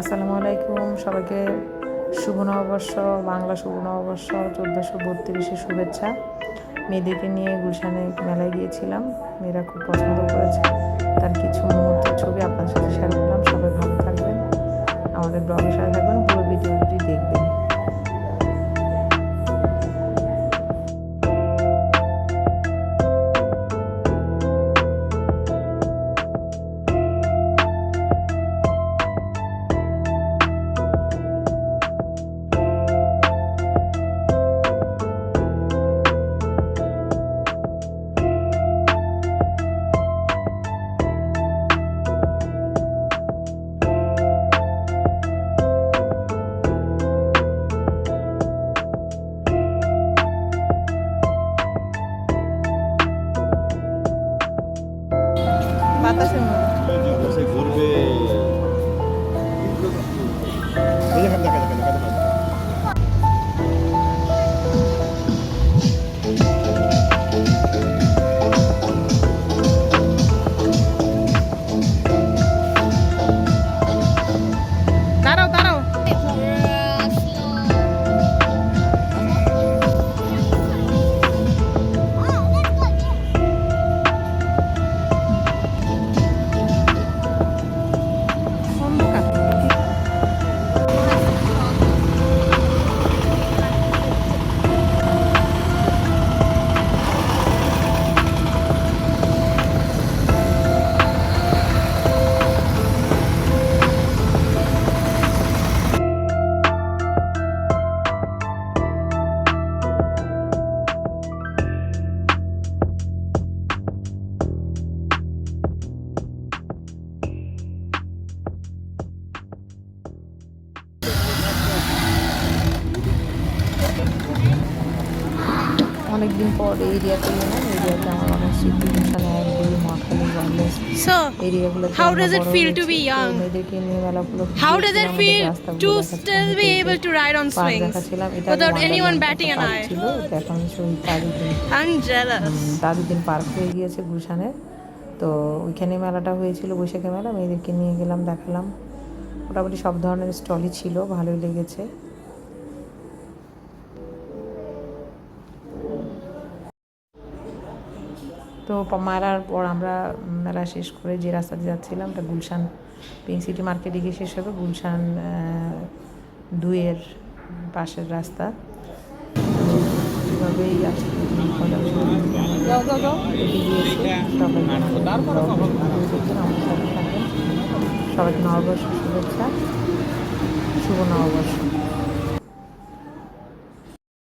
আসসালামু আলাইকুম। সবাইকে শুভ নববর্ষ, বাংলা শুভ নববর্ষ, চোদ্দোশো বত্রিশে শুভেচ্ছা। মেয়েদেরকে নিয়ে গুলশানে মেলায় গিয়েছিলাম। মেয়েরা খুব পছন্দ করেছে। তার কিছু মুহূর্তের ছবি আপনার সাথে শেয়ার করলাম। সবাই ভালো থাকবেন। আমাদের ব্লগে সাথে থাকবেন পুরো ভিডিওটি দেখবেন। অনেকদিন পর এরিয়াতে এলাম এরিয়াতে আমার অনেক স্মৃতি গুলশানে এক দুই Mohakhali এরিয়াগুলো How does it feel to be young? মেয়েদেরকে নিয়ে মেলাগুলো be able to ride on swings দেখাচ্ছিলাম এটা without আগে anyone Wonderland batting an একটা park eye? ছিল এখন Tajuddin I'm jealous. Tajuddin park হয়ে গিয়েছে গুলশানে তো ওইখানে মেলাটা হয়েছিল বৈশাখী মেলা মেয়েদেরকে নিয়ে গেলাম দেখালাম মোটামুটি সব ধরনের স্টলই ছিল ভালোই লেগেছে তো মারার পর আমরা মেলা শেষ করে যে রাস্তা দিয়ে যাচ্ছিলাম ওটা গুলশান পিঙ্ক সিটি মার্কেটে গিয়ে শেষ হবে গুলশান আহ, দুইয়ের পাশের রাস্তা। এভাবেই থাকবেন সবাইকে নববর্ষ শুভেচ্ছা। শুভ নববর্ষ।